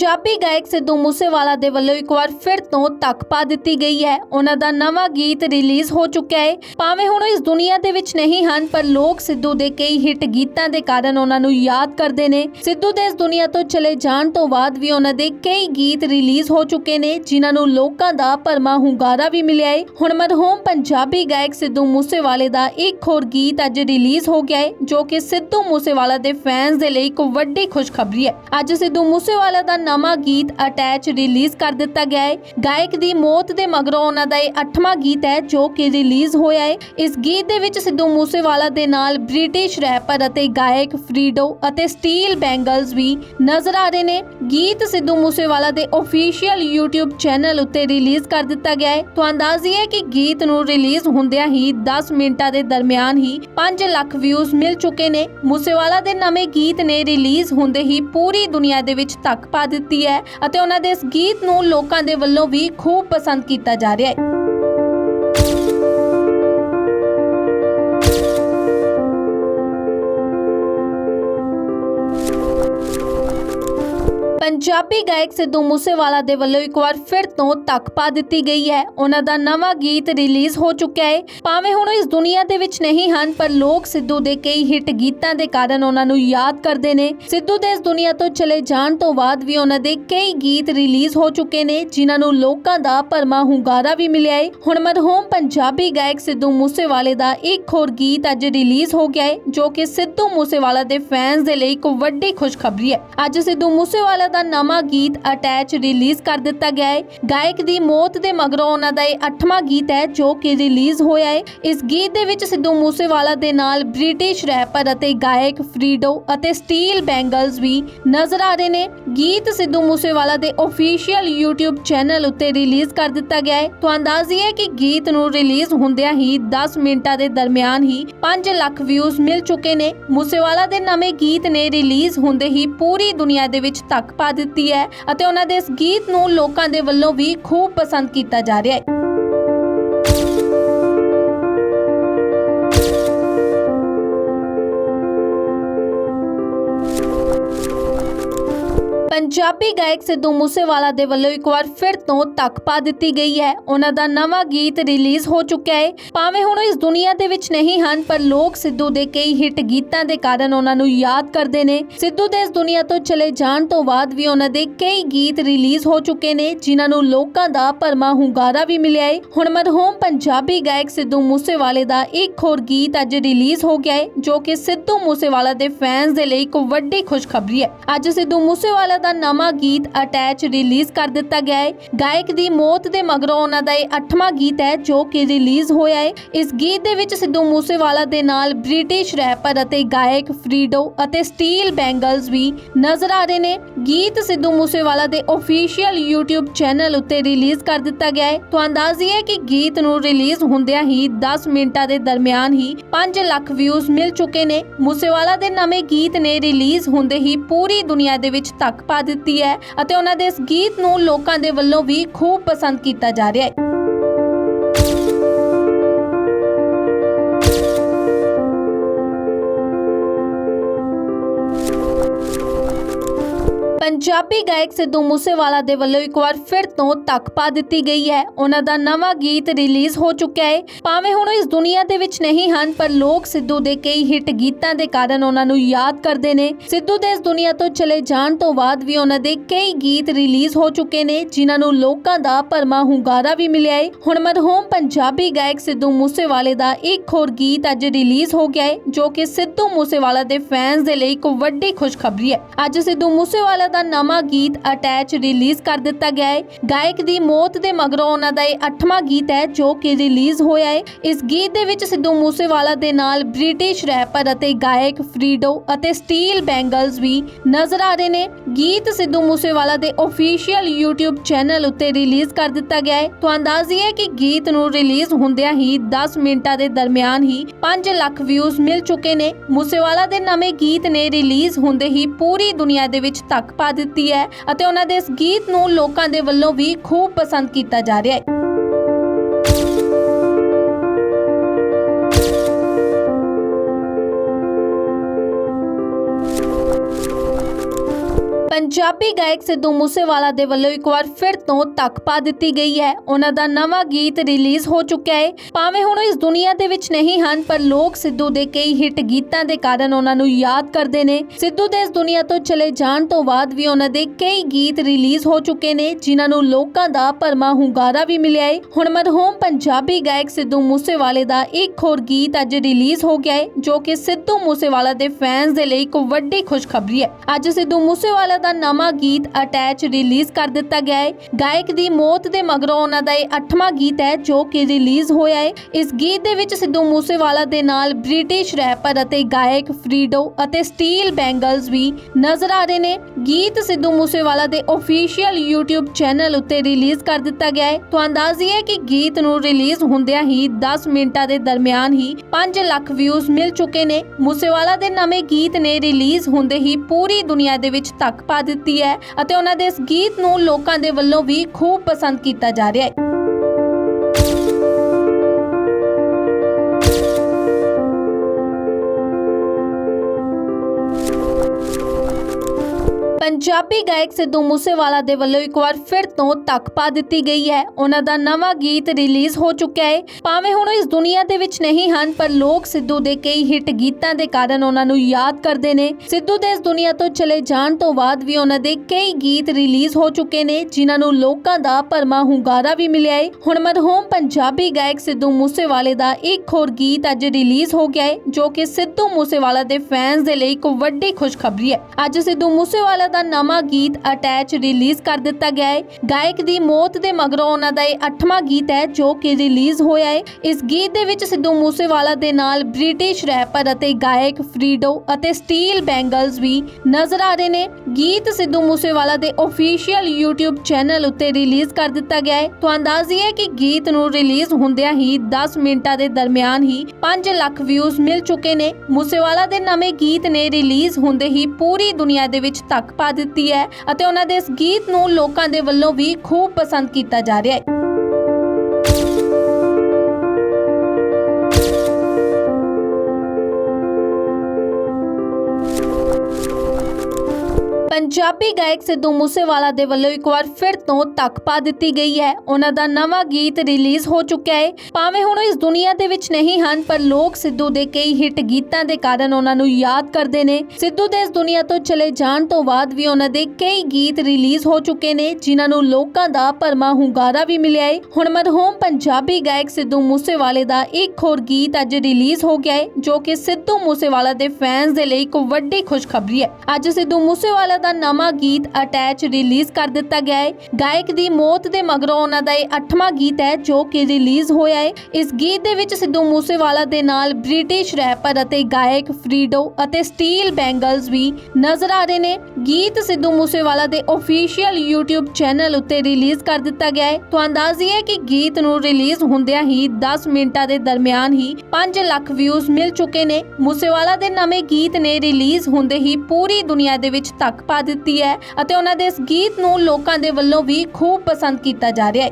ਪੰਜਾਬੀ ਗਾਇਕ ਸਿੱਧੂ ਮੂਸੇਵਾਲਾ ਦੇ ਵੱਲੋਂ ਇੱਕ ਵਾਰ ਫਿਰ ਤੋਂ ਤੱਕ ਪਾ ਦਿੱਤੀ ਗਈ ਹੈ। ਉਹਨਾਂ ਦਾ ਨਵਾਂ ਗੀਤ ਰਿਲੀਜ਼ ਹੋ ਚੁੱਕਿਆ ਹੈ। ਭਾਵੇਂ ਹੁਣ ਇਸ ਦੁਨੀਆ ਦੇ ਵਿੱਚ ਨਹੀਂ ਹਨ, ਪਰ ਲੋਕ ਸਿੱਧੂ ਦੇ ਕਈ ਹਿੱਟ ਗੀਤਾਂ ਦੇ ਕਾਰਨ ਉਹਨਾਂ ਨੂੰ ਯਾਦ ਕਰਦੇ ਨੇ। ਸਿੱਧੂ ਦੇ ਇਸ ਦੁਨੀਆ ਤੋਂ ਚਲੇ ਜਾਣ ਤੋਂ ਬਾਅਦ ਵੀ ਉਹਨਾਂ ਦੇ ਕਈ ਗੀਤ ਰਿਲੀਜ਼ ਹੋ ਚੁੱਕੇ ਨੇ, ਜਿਨ੍ਹਾਂ ਨੂੰ ਲੋਕਾਂ ਦਾ ਭਰਮਾ ਹੁੰਗਾਰਾ ਵੀ ਮਿਲਿਆ ਹੈ। ਹੁਣ ਮਰਹੂਮ ਪੰਜਾਬੀ ਗਾਇਕ ਸਿੱਧੂ ਮੂਸੇਵਾਲੇ ਦਾ ਇੱਕ ਹੋਰ ਗੀਤ ਅੱਜ ਰਿਲੀਜ਼ ਹੋ ਗਿਆ ਹੈ, ਜੋ ਕਿ ਸਿੱਧੂ ਮੂਸੇਵਾਲਾ ਦੇ ਫੈਨਸ ਦੇ ਲਈ ਇੱਕ ਵੱਡੀ ਖੁਸ਼ਖਬਰੀ ਹੈ। ਅੱਜ ਸਿੱਧੂ ਮੂਸੇਵਾਲਾ ਦਾ ਨਵਾਂ ਗੀਤ ਅਟੈਚ ਰਿਲੀਜ਼ ਕਰ ਦਿੱਤਾ ਗਿਆ ਹੈ। ਗਾਇਕ ਦੀ ਮੌਤ ਦੇ ਮਗਰੋਂ ਉਹਨਾਂ ਦਾ ਇਹ 8ਵਾਂ ਗੀਤ ਹੈ, ਜੋ ਕਿ ਰਿਲੀਜ਼ ਹੋਇਆ ਹੈ। ਇਸ ਗੀਤ ਦੇ ਵਿੱਚ ਸਿੱਧੂ ਮੂਸੇਵਾਲਾ ਦੇ ਨਾਲ ਬ੍ਰਿਟਿਸ਼ ਰੈਪਰ ਅਤੇ ਗਾਇਕ ਫਰੀਡੋ ਅਤੇ ਸਟੀਲ ਬੈਂਗਲਸ ਵੀ ਨਜ਼ਰ ਆ ਰਹੇ ਨੇ। ਗੀਤ ਸਿੱਧੂ ਮੂਸੇਵਾਲਾ ਦੇ ਅਫੀਸ਼ੀਅਲ YouTube ਚੈਨਲ ਉੱਤੇ ਰਿਲੀਜ਼ ਕਰ ਦਿੱਤਾ ਗਿਆ ਹੈ। ਤੁਹਾਨੂੰ ਅੰਦਾਜ਼ੀ ਹੈ ਕਿ ਗੀਤ ਨੂੰ ਰਿਲੀਜ਼ ਹੁੰਦਿਆਂ ਹੀ 10 ਮਿੰਟਾਂ ਦੇ ਦਰਮਿਆਨ ਹੀ 5 ਲੱਖ ਵਿਊਜ਼ ਮਿਲ ਚੁੱਕੇ ਨੇ। ਮੂਸੇਵਾਲਾ ਦੇ ਨਵੇਂ ਗੀਤ ਨੇ ਰਿਲੀਜ਼ ਹੁੰਦੇ ਹੀ ਪੂਰੀ ਦੁਨੀਆ ਦੇ ਵਿੱਚ ਤੱਕ ਪਾ ਦਿੱਤਾ ਹੈ ਅਤੇ ਉਹਨਾਂ ਦੇ ਇਸ ਗੀਤ ਨੂੰ ਲੋਕਾਂ ਦੇ ਵੱਲੋਂ ਵੀ ਖੂਬ ਪਸੰਦ ਕੀਤਾ ਜਾ ਰਿਹਾ ਹੈ। ਪੰਜਾਬੀ ਗਾਇਕ ਸਿੱਧੂ ਮੂਸੇਵਾਲਾ ਦੇ ਵੱਲੋਂ ਇੱਕ ਵਾਰ ਫਿਰ ਤੋਂ ਤੱਕ ਪਾ ਦਿੱਤੀ ਗਈ ਹੈ। ਉਹਨਾਂ ਦਾ ਨਵਾਂ ਗੀਤ ਰਿਲੀਜ਼ ਹੋ ਚੁੱਕਿਆ ਹੈ। ਭਾਵੇਂ ਹੁਣ ਇਸ ਦੁਨੀਆ ਦੇ ਵਿੱਚ ਨਹੀਂ ਹਨ, ਪਰ ਲੋਕ ਸਿੱਧੂ ਦੇ ਕਈ ਹਿੱਟ ਗੀਤਾਂ ਦੇ ਕਾਰਨ ਉਹਨਾਂ ਨੂੰ ਯਾਦ ਕਰਦੇ ਨੇ। ਸਿੱਧੂ ਦੇ ਇਸ ਦੁਨੀਆ ਤੋਂ ਚਲੇ ਜਾਣ ਤੋਂ ਬਾਅਦ ਵੀ ਉਹਨਾਂ ਦੇ ਕਈ ਗੀਤ ਰਿਲੀਜ਼ ਹੋ ਚੁੱਕੇ ਨੇ, ਜਿਨ੍ਹਾਂ ਨੂੰ ਲੋਕਾਂ ਦਾ ਭਰਮਾ ਹੁੰਗਾਰਾ ਵੀ ਮਿਲਿਆ ਹੈ। ਹੁਣ ਮਰਹੂਮ ਪੰਜਾਬੀ ਗਾਇਕ ਸਿੱਧੂ ਮੂਸੇਵਾਲੇ ਦਾ ਇੱਕ ਹੋਰ ਗੀਤ ਅੱਜ ਰਿਲੀਜ਼ ਹੋ ਗਿਆ ਹੈ, ਜੋ ਕਿ ਸਿੱਧੂ ਮੂਸੇਵਾਲਾ ਦੇ ਫੈਨਸ ਦੇ ਲਈ ਇੱਕ ਵੱਡੀ ਖੁਸ਼ਖਬਰੀ ਹੈ। ਅੱਜ ਸਿੱਧੂ ਮੂਸੇਵਾਲਾ ਦਾ ਨਵਾਂ ਗੀਤ ਅਟੈਚ ਰਿਲੀਜ਼ ਕਰ ਦਿੱਤਾ ਗਿਆ ਹੈ। ਗਾਇਕ ਦੀ ਮੌਤ ਦੇ ਮਗਰੋਂ ਉਹਨਾਂ ਦਾ ਇਹ 8ਵਾਂ ਗੀਤ ਹੈ ਜੋ ਕਿ ਰਿਲੀਜ਼ ਹੋਇਆ ਹੈ। ਇਸ ਗੀਤ ਦੇ ਵਿੱਚ ਸਿੱਧੂ ਮੂਸੇਵਾਲਾ ਦੇ ਨਾਲ ਬ੍ਰਿਟਿਸ਼ ਰੈਪਰ ਅਤੇ ਗਾਇਕ ਫਰੀਡੋ ਅਤੇ ਸਟੀਲ ਬੈਂਗਲਸ ਵੀ ਨਜ਼ਰ ਆ ਰਹੇ ਨੇ। ਗੀਤ ਸਿੱਧੂ ਮੂਸੇਵਾਲਾ ਦੇ ਅਫੀਸ਼ੀਅਲ YouTube ਚੈਨਲ ਉੱਤੇ ਰਿਲੀਜ਼ ਕਰ ਦਿੱਤਾ ਗਿਆ ਹੈ। ਤੋਂ ਅੰਦਾਜ਼ੀ ਹੈ ਕਿ ਗੀਤ ਨੂੰ ਰਿਲੀਜ਼ ਹੁੰਦਿਆਂ ਹੀ 10 ਮਿੰਟਾਂ ਦੇ ਦਰਮਿਆਨ ਹੀ 5 ਲੱਖ ਵਿਊਜ਼ ਮਿਲ ਚੁੱਕੇ ਨੇ। ਮੂਸੇਵਾਲਾ ਦੇ ਨਵੇਂ ਗੀਤ ਨੇ ਰਿਲੀਜ਼ ਹੁੰਦੇ ਹੀ ਪੂਰੀ ਦੁਨੀਆ ਦੇ ਵਿੱਚ ਤੱਕ ਪਾ ਦਿੱਤੀ ਹੈ ਅਤੇ ਉਹਨਾਂ ਦੇ ਇਸ ਗੀਤ ਨੂੰ ਲੋਕਾਂ ਦੇ ਵੱਲੋਂ ਵੀ ਖੂਬ ਪਸੰਦ ਕੀਤਾ ਜਾ ਰਿਹਾ ਹੈ। ਪੰਜਾਬੀ ਗਾਇਕ ਸਿੱਧੂ ਮੂਸੇਵਾਲਾ ਦੇ ਵੱਲੋਂ ਇੱਕ ਵਾਰ ਫਿਰ ਤੋਂ ਤੱਕ ਪਾ ਦਿੱਤੀ ਗਈ ਹੈ। ਉਹਨਾਂ ਦਾ ਨਵਾਂ ਗੀਤ ਰਿਲੀਜ਼ ਹੋ ਚੁੱਕਿਆ ਹੈ। ਭਾਵੇਂ ਹੁਣ ਇਸ ਦੁਨੀਆ ਦੇ ਵਿੱਚ ਨਹੀਂ ਹਨ, ਪਰ ਲੋਕ ਸਿੱਧੂ ਦੇ ਕਈ ਹਿੱਟ ਗੀਤਾਂ ਦੇ ਕਾਰਨ ਉਹਨਾਂ ਨੂੰ ਯਾਦ ਕਰਦੇ ਨੇ। ਸਿੱਧੂ ਦੇ ਇਸ ਦੁਨੀਆ ਤੋਂ ਚਲੇ ਜਾਣ ਤੋਂ ਬਾਅਦ ਵੀ ਉਹਨਾਂ ਦੇ ਕਈ ਗੀਤ ਰਿਲੀਜ਼ ਹੋ ਚੁੱਕੇ ਨੇ, ਜਿਨ੍ਹਾਂ ਨੂੰ ਲੋਕਾਂ ਦਾ ਭਰਮਾ ਹੁੰਗਾਰਾ ਵੀ ਮਿਲਿਆ ਹੈ। ਹੁਣ ਮਰਹੂਮ ਪੰਜਾਬੀ ਗਾਇਕ ਸਿੱਧੂ ਮੂਸੇਵਾਲੇ ਦਾ ਇੱਕ ਹੋਰ ਗੀਤ ਅੱਜ ਰਿਲੀਜ਼ ਹੋ ਗਿਆ ਹੈ, ਜੋ ਕਿ ਸਿੱਧੂ ਮੂਸੇਵਾਲਾ ਦੇ ਫੈਨਸ ਦੇ ਲਈ ਇੱਕ ਵੱਡੀ ਖੁਸ਼ਖਬਰੀ ਹੈ। ਅੱਜ ਸਿੱਧੂ ਮੂਸੇਵਾਲਾ ਦਾ ਨਵਾਂ ਗੀਤ ਅਟੈਚ ਰਿਲੀਜ਼ ਕਰ ਦਿੱਤਾ ਗਿਆ ਹੈ। ਗਾਇਕ ਦੀ ਮੌਤ ਦੇ ਮਗਰੋਂ ਉਹਨਾਂ ਦਾ ਇਹ 8ਵਾਂ ਗੀਤ ਹੈ, ਜੋ ਕਿ ਰਿਲੀਜ਼ ਹੋਇਆ ਹੈ। ਇਸ ਗੀਤ ਦੇ ਵਿੱਚ ਸਿੱਧੂ ਮੂਸੇਵਾਲਾ ਦੇ ਨਾਲ ਬ੍ਰਿਟਿਸ਼ ਰੈਪਰ ਅਤੇ ਗਾਇਕ ਫਰੀਡੋ ਅਤੇ ਸਟੀਲ ਬੈਂਗਲਸ ਵੀ ਨਜ਼ਰ ਆ ਰਹੇ ਨੇ। ਗੀਤ ਸਿੱਧੂ ਮੂਸੇਵਾਲਾ ਦੇ ਅਫੀਸ਼ੀਅਲ YouTube ਚੈਨਲ ਉੱਤੇ ਰਿਲੀਜ਼ ਕਰ ਦਿੱਤਾ ਗਿਆ ਹੈ। ਤੋਂ ਅੰਦਾਜ਼ੀ ਹੈ ਕਿ ਗੀਤ ਨੂੰ ਰਿਲੀਜ਼ ਹੁੰਦਿਆਂ ਹੀ 10 ਮਿੰਟਾਂ ਦੇ ਦਰਮਿਆਨ ਹੀ 5 ਲੱਖ ਵਿਊਜ਼ ਮਿਲ ਚੁੱਕੇ ਨੇ। ਮੂਸੇਵਾਲਾ ਦੇ ਨਵੇਂ ਗੀਤ ਨੇ ਰਿਲੀਜ਼ ਹੁੰਦੇ ਹੀ ਪੂਰੀ ਦੁਨੀਆ ਦੇ ਵਿੱਚ ਤੱਕ ਪਾ ਦਿੱਤੀ ਹੈ ਅਤੇ ਉਹਨਾਂ ਦੇ ਇਸ ਗੀਤ ਨੂੰ ਲੋਕਾਂ ਦੇ ਵੱਲੋਂ ਵੀ ਖੂਬ ਪਸੰਦ ਕੀਤਾ ਜਾ ਰਿਹਾ ਹੈ। ਪੰਜਾਬੀ ਗਾਇਕ ਸਿੱਧੂ ਮੂਸੇਵਾਲਾ ਦੇ ਵੱਲੋਂ ਇੱਕ ਵਾਰ ਫਿਰ ਤੋਂ ਤੱਕ ਪਾ ਦਿੱਤੀ ਗਈ ਹੈ। ਉਹਨਾਂ ਦਾ ਨਵਾਂ ਗੀਤ ਰਿਲੀਜ਼ ਹੋ ਚੁੱਕਿਆ ਹੈ। ਭਾਵੇਂ ਹੁਣ ਇਸ ਦੁਨੀਆ ਦੇ ਵਿੱਚ ਨਹੀਂ ਹਨ, ਪਰ ਲੋਕ ਸਿੱਧੂ ਦੇ ਕਈ ਹਿੱਟ ਗੀਤਾਂ ਦੇ ਕਾਰਨ ਉਹਨਾਂ ਨੂੰ ਯਾਦ ਕਰਦੇ ਨੇ। ਸਿੱਧੂ ਦੇ ਇਸ ਦੁਨੀਆ ਤੋਂ ਚਲੇ ਜਾਣ ਤੋਂ ਬਾਅਦ ਵੀ ਉਹਨਾਂ ਦੇ ਕਈ ਗੀਤ ਰਿਲੀਜ਼ ਹੋ ਚੁੱਕੇ ਨੇ, ਜਿਨ੍ਹਾਂ ਨੂੰ ਲੋਕਾਂ ਦਾ ਭਰਮਾ ਹੁੰਗਾਰਾ ਵੀ ਮਿਲਿਆ ਹੈ। ਹੁਣ ਮਰਹੂਮ ਪੰਜਾਬੀ ਗਾਇਕ ਸਿੱਧੂ ਮੂਸੇਵਾਲੇ ਦਾ ਇੱਕ ਹੋਰ ਗੀਤ ਅੱਜ ਰਿਲੀਜ਼ ਹੋ ਗਿਆ ਹੈ, ਜੋ ਕਿ ਸਿੱਧੂ ਮੂਸੇਵਾਲਾ ਦੇ ਫੈਨਸ ਦੇ ਲਈ ਇੱਕ ਵੱਡੀ ਖੁਸ਼ਖਬਰੀ ਹੈ। ਅੱਜ ਸਿੱਧੂ ਮੂਸੇਵਾਲਾ ਦਾ ਨਵਾਂ ਗੀਤ ਅਟੈਚ ਰਿਲੀਜ਼ ਕਰ ਦਿੱਤਾ ਗਿਆ ਹੈ। ਗਾਇਕ ਦੀ ਮੌਤ ਦੇ ਮਗਰੋਂ ਉਹਨਾਂ ਦਾ ਇਹ 8ਵਾਂ ਗੀਤ ਹੈ, ਜੋ ਕਿ ਰਿਲੀਜ਼ ਹੋਇਆ ਹੈ। ਇਸ ਗੀਤ ਦੇ ਵਿੱਚ ਸਿੱਧੂ ਮੂਸੇਵਾਲਾ ਦੇ ਨਾਲ ਬ੍ਰਿਟਿਸ਼ ਰੈਪਰ ਅਤੇ ਗਾਇਕ ਫਰੀਡੋ ਅਤੇ ਸਟੀਲ ਬੈਂਗਲਸ ਵੀ ਨਜ਼ਰ ਆ ਰਹੇ ਨੇ। ਗੀਤ ਸਿੱਧੂ ਮੂਸੇਵਾਲਾ ਦੇ ਅਫੀਸ਼ੀਅਲ YouTube ਚੈਨਲ ਉੱਤੇ ਰਿਲੀਜ਼ ਕਰ ਦਿੱਤਾ ਗਿਆ ਹੈ। ਤੋਂ ਅੰਦਾਜ਼ੀ ਹੈ ਕਿ ਗੀਤ ਨੂੰ ਰਿਲੀਜ਼ ਹੁੰਦਿਆਂ ਹੀ 10 ਮਿੰਟਾਂ ਦੇ ਦਰਮਿਆਨ ਹੀ 5 ਲੱਖ ਵਿਊਜ਼ ਮਿਲ ਚੁੱਕੇ ਨੇ। ਮੂਸੇਵਾਲਾ ਦੇ ਨਵੇਂ ਗੀਤ ਨੇ ਰਿਲੀਜ਼ ਹੁੰਦੇ ਹੀ ਪੂਰੀ ਦੁਨੀਆ ਦੇ ਵਿੱਚ ਤੱਕ ਪਾ ਦਿੱਤੀ ਹੈ ਅਤੇ ਉਹਨਾਂ ਦੇ ਇਸ ਗੀਤ ਨੂੰ ਲੋਕਾਂ ਦੇ ਵੱਲੋਂ ਵੀ ਖੂਬ ਪਸੰਦ ਕੀਤਾ ਜਾ ਰਿਹਾ ਹੈ। ਪੰਜਾਬੀ ਗਾਇਕ ਸਿੱਧੂ ਮੂਸੇਵਾਲਾ ਦੇ ਵੱਲੋਂ ਇੱਕ ਵਾਰ ਫਿਰ ਤੋਂ ਤੱਕ ਪਾ ਦਿੱਤੀ ਗਈ ਹੈ। ਉਹਨਾਂ ਦਾ ਨਵਾਂ ਗੀਤ ਰਿਲੀਜ਼ ਹੋ ਚੁੱਕਿਆ ਹੈ। ਭਾਵੇਂ ਹੁਣ ਇਸ ਦੁਨੀਆ ਦੇ ਵਿੱਚ ਨਹੀਂ ਹਨ, ਪਰ ਲੋਕ ਸਿੱਧੂ ਦੇ ਕਈ ਹਿੱਟ ਗੀਤਾਂ ਦੇ ਕਾਰਨ ਉਹਨਾਂ ਨੂੰ ਯਾਦ ਕਰਦੇ ਨੇ। ਸਿੱਧੂ ਦੇ ਇਸ ਦੁਨੀਆ ਤੋਂ ਚਲੇ ਜਾਣ ਤੋਂ ਬਾਅਦ ਵੀ ਉਹਨਾਂ ਦੇ ਕਈ ਗੀਤ ਰਿਲੀਜ਼ ਹੋ ਚੁੱਕੇ ਨੇ, ਜਿਨ੍ਹਾਂ ਨੂੰ ਲੋਕਾਂ ਦਾ ਭਰਮਾ ਹੁੰਗਾਰਾ ਵੀ ਮਿਲਿਆ ਹੈ। ਹੁਣ ਮਰਹੂਮ ਪੰਜਾਬੀ ਗਾਇਕ ਸਿੱਧੂ ਮੂਸੇਵਾਲੇ ਦਾ ਇੱਕ ਹੋਰ ਗੀਤ ਅੱਜ ਰਿਲੀਜ਼ ਹੋ ਗਿਆ ਹੈ, ਜੋ ਕਿ ਸਿੱਧੂ ਮੂਸੇਵਾਲਾ ਦੇ ਫੈਨਸ ਦੇ ਲਈ ਇੱਕ ਵੱਡੀ ਖੁਸ਼ਖਬਰੀ ਹੈ। ਅੱਜ ਸਿੱਧੂ ਮੂਸੇਵਾਲਾ ਦਾ ਨਵਾਂ ਗੀਤ ਅਟੈਚ ਰਿਲੀਜ਼ ਕਰ ਦਿੱਤਾ ਗਿਆ ਹੈ। ਗਾਇਕ ਦੀ ਮੌਤ ਦੇ ਮਗਰੋਂ ਉਹਨਾਂ ਦਾ ਇਹ 8ਵਾਂ ਗੀਤ ਹੈ, ਜੋ ਕਿ ਰਿਲੀਜ਼ ਹੋਇਆ ਹੈ। ਇਸ ਗੀਤ ਦੇ ਵਿੱਚ ਸਿੱਧੂ ਮੂਸੇਵਾਲਾ ਦੇ ਨਾਲ ਬ੍ਰਿਟਿਸ਼ ਰੈਪਰ ਅਤੇ ਗਾਇਕ ਫਰੀਡੋ ਅਤੇ ਸਟੀਲ ਬੈਂਗਲਸ ਵੀ ਨਜ਼ਰ ਆ ਰਹੇ ਨੇ। ਗੀਤ ਸਿੱਧੂ ਮੂਸੇਵਾਲਾ ਦੇ ਅਫੀਸ਼ੀਅਲ YouTube ਚੈਨਲ ਉੱਤੇ ਰਿਲੀਜ਼ ਕਰ ਦਿੱਤਾ ਗਿਆ ਹੈ। ਤੋਂ ਅੰਦਾਜ਼ੀ ਹੈ ਕਿ ਗੀਤ ਨੂੰ ਰਿਲੀਜ਼ ਹੁੰਦਿਆਂ ਹੀ 10 ਮਿੰਟਾਂ ਦੇ ਦਰਮਿਆਨ ਹੀ 5 ਲੱਖ ਵਿਊਜ਼ ਮਿਲ ਚੁੱਕੇ ਨੇ। ਮੂਸੇਵਾਲਾ ਦੇ ਨਵੇਂ ਗੀਤ ਨੇ ਰਿਲੀਜ਼ ਹੁੰਦੇ ਹੀ ਪੂਰੀ ਦੁਨੀਆ ਦੇ ਵਿੱਚ ਤੱਕ ਪਾ ਦਿੱਤੀ ਹੈ ਅਤੇ ਉਹਨਾਂ ਦੇ ਇਸ ਗੀਤ ਨੂੰ ਲੋਕਾਂ ਦੇ ਵੱਲੋਂ ਵੀ ਖੂਬ ਪਸੰਦ ਕੀਤਾ ਜਾ ਰਿਹਾ ਹੈ। ਪੰਜਾਬੀ ਗਾਇਕ ਸਿੱਧੂ ਮੂਸੇਵਾਲਾ ਦੇ ਵੱਲੋਂ ਇੱਕ ਵਾਰ ਫਿਰ ਤੋਂ ਤੱਕ ਪਾ ਦਿੱਤੀ ਗਈ ਹੈ। ਉਹਨਾਂ ਦਾ ਨਵਾਂ ਗੀਤ ਰਿਲੀਜ਼ ਹੋ ਚੁੱਕਿਆ ਹੈ ਭਾਵੇਂ ਹੁਣ ਇਸ ਦੁਨੀਆ ਦੇ ਵਿੱਚ ਨਹੀਂ ਹਨ, ਪਰ ਲੋਕ ਸਿੱਧੂ ਦੇ ਕਈ ਹਿੱਟ ਗੀਤਾਂ ਦੇ ਕਾਰਨ ਉਹਨਾਂ ਨੂੰ ਯਾਦ ਕਰਦੇ ਨੇ। ਸਿੱਧੂ ਦੇ ਇਸ ਦੁਨੀਆ ਤੋਂ ਚਲੇ ਜਾਣ ਤੋਂ ਬਾਅਦ ਵੀ ਉਹਨਾਂ ਦੇ ਕਈ ਗੀਤ ਰਿਲੀਜ਼ ਹੋ ਚੁੱਕੇ ਨੇ, ਜਿਨ੍ਹਾਂ ਨੂੰ ਲੋਕਾਂ ਦਾ ਭਰਮਾ ਹੁੰਗਾਰਾ ਵੀ ਮਿਲਿਆ ਹੈ ਹੁਣ ਮਰਹੂਮ ਪੰਜਾਬੀ ਗਾਇਕ ਸਿੱਧੂ ਮੂਸੇਵਾਲੇ ਦਾ ਇੱਕ ਹੋਰ ਗੀਤ ਅੱਜ ਰਿਲੀਜ਼ ਹੋ ਗਿਆ ਹੈ ਜੋ ਕਿ ਸਿੱਧੂ ਮੂਸੇਵਾਲਾ ਦੇ ਫੈਨਸ ਦੇ ਲਈ ਇੱਕ ਵੱਡੀ ਖੁਸ਼ਖਬਰੀ ਹੈ। ਅੱਜ ਸਿੱਧੂ ਮੂਸੇਵਾਲਾ ਦਾ ਨਵਾਂ ਗੀਤ ਅਟੈਚ ਰਿਲੀਜ਼ ਕਰ ਦਿੱਤਾ ਗਿਆ ਹੈ ਗਾਇਕ ਦੀ ਮੌਤ ਦੇ ਮਗਰੋਂ ਉਹਨਾਂ ਦਾ ਇਹ 8ਵਾਂ ਗੀਤ ਹੈ ਜੋ ਕਿ ਰਿਲੀਜ਼ ਹੋਇਆ ਹੈ। ਇਸ ਗੀਤ ਦੇ ਵਿੱਚ ਸਿੱਧੂ ਮੂਸੇਵਾਲਾ ਦੇ ਨਾਲ ਬ੍ਰਿਟਿਸ਼ ਰੈਪਰ ਅਤੇ ਗਾਇਕ ਫਰੀਡੋ ਅਤੇ ਸਟੀਲ ਬੈਂਗਲਸ ਵੀ ਨਜ਼ਰ ਆ ਰਹੇ ਨੇ। ਗੀਤ ਸਿੱਧੂ ਮੂਸੇਵਾਲਾ ਦੇ ਅਫੀਸ਼ੀਅਲ YouTube ਚੈਨਲ ਉੱਤੇ ਰਿਲੀਜ਼ ਕਰ ਦਿੱਤਾ ਗਿਆ ਹੈ। ਤੋਂ ਅੰਦਾਜ਼ੀ ਹੈ ਕਿ ਗੀਤ ਨੂੰ ਰਿਲੀਜ਼ ਹੁੰਦਿਆਂ ਹੀ 10 ਮਿੰਟਾਂ ਦੇ ਦਰਮਿਆਨ ਹੀ 5 ਲੱਖ ਵਿਊਜ਼ ਮਿਲ ਚੁੱਕੇ ਨੇ। ਮੂਸੇਵਾਲਾ ਦੇ ਨਵੇਂ ਗੀਤ ਨੇ ਰਿਲੀਜ਼ ਹੁੰਦੇ ਹੀ ਪੂਰੀ ਦੁਨੀਆ ਦੇ ਵਿੱਚ ਤੱਕ ਪਾ ਦਿੱਤੀ ਹੈ ਅਤੇ ਉਹਨਾਂ ਦੇ ਇਸ ਗੀਤ ਨੂੰ ਲੋਕਾਂ ਦੇ ਵੱਲੋਂ ਵੀ ਖੂਬ ਪਸੰਦ ਕੀਤਾ ਜਾ ਰਿਹਾ ਹੈ। ਪੰਜਾਬੀ ਗਾਇਕ ਸਿੱਧੂ ਮੂਸੇਵਾਲਾ ਦੇ ਵੱਲੋਂ ਇੱਕ ਵਾਰ ਫਿਰ ਤੋਂ ਤੱਕ ਪਾ ਦਿੱਤੀ ਗਈ ਹੈ। ਉਹਨਾਂ ਦਾ ਨਵਾਂ ਗੀਤ ਰਿਲੀਜ਼ ਹੋ ਚੁੱਕਿਆ ਹੈ। ਭਾਵੇਂ ਹੁਣ ਇਸ ਦੁਨੀਆ ਦੇ ਵਿੱਚ ਨਹੀਂ ਹਨ, ਪਰ ਲੋਕ ਸਿੱਧੂ ਦੇ ਕਈ ਹਿੱਟ ਗੀਤਾਂ ਦੇ ਕਾਰਨ ਉਹਨਾਂ ਨੂੰ ਯਾਦ ਕਰਦੇ ਨੇ। ਸਿੱਧੂ ਦੇ ਇਸ ਦੁਨੀਆ ਤੋਂ ਚਲੇ ਜਾਣ ਤੋਂ ਬਾਅਦ ਵੀ ਉਹਨਾਂ ਦੇ ਕਈ ਗੀਤ ਰਿਲੀਜ਼ ਹੋ ਚੁੱਕੇ ਨੇ, ਜਿਨ੍ਹਾਂ ਨੂੰ ਲੋਕਾਂ ਦਾ ਭਰਮਾ ਹੁੰਗਾਰਾ ਵੀ ਮਿਲਿਆ ਹੈ। ਹੁਣ ਮਰਹੂਮ ਪੰਜਾਬੀ ਗਾਇਕ ਸਿੱਧੂ ਮੂਸੇਵਾਲੇ ਦਾ ਇੱਕ ਹੋਰ ਗੀਤ ਅੱਜ ਰਿਲੀਜ਼ ਹੋ ਗਿਆ ਹੈ, ਜੋ ਕਿ ਸਿੱਧੂ ਮੂਸੇਵਾਲਾ ਦੇ ਫੈਨਸ ਦੇ ਲਈ ਇੱਕ ਵੱਡੀ ਖੁਸ਼ਖਬਰੀ ਹੈ। ਅੱਜ ਸਿੱਧੂ ਮੂਸੇਵਾਲਾ ਦਾ ਨਵਾਂ ਗੀਤ ਅਟੈਚ ਰਿਲੀਜ਼ ਕਰ ਦਿੱਤਾ ਗਿਆ ਹੈ। ਗਾਇਕ ਦੀ ਮੌਤ ਦੇ ਮਗਰੋਂ ਉਹਨਾਂ ਦਾ ਇਹ 8ਵਾਂ ਗੀਤ ਹੈ ਜੋ ਕਿ ਰਿਲੀਜ਼ ਹੋਇਆ ਹੈ। ਇਸ ਗੀਤ ਦੇ ਵਿੱਚ ਸਿੱਧੂ ਮੂਸੇਵਾਲਾ ਦੇ ਨਾਲ ਬ੍ਰਿਟਿਸ਼ ਰੈਪਰ ਅਤੇ ਗਾਇਕ ਫਰੀਡੋ ਅਤੇ ਸਟੀਲ ਬੈਂਗਲਸ ਵੀ ਨਜ਼ਰ ਆ ਰਹੇ ਨੇ। ਗੀਤ ਸਿੱਧੂ ਮੂਸੇਵਾਲਾ ਦੇ ਅਫੀਸ਼ੀਅਲ YouTube ਚੈਨਲ ਉੱਤੇ ਰਿਲੀਜ਼ ਕਰ ਦਿੱਤਾ ਗਿਆ ਹੈ। ਤੋਂ ਅੰਦਾਜ਼ੀ ਹੈ ਕਿ ਗੀਤ ਨੂੰ ਰਿਲੀਜ਼ ਹੁੰਦਿਆਂ ਹੀ 10 ਮਿੰਟਾਂ ਦੇ ਦਰਮਿਆਨ ਹੀ 5 ਲੱਖ ਵਿਊਜ਼ ਮਿਲ ਚੁੱਕੇ ਨੇ। ਮੂਸੇਵਾਲਾ ਦੇ ਨਵੇਂ ਗੀਤ ਨੇ ਰਿਲੀਜ਼ ਹੁੰਦੇ ਹੀ ਪੂਰੀ ਦੁਨੀਆ ਦੇ ਵਿੱਚ ਤੱਕ ਪਾ ਦਿੱਤੀ ਹੈ ਅਤੇ ਉਹਨਾਂ ਦੇ ਇਸ ਗੀਤ ਨੂੰ ਲੋਕਾਂ ਦੇ ਵੱਲੋਂ ਵੀ ਖੂਬ ਪਸੰਦ ਕੀਤਾ ਜਾ ਰਿਹਾ ਹੈ।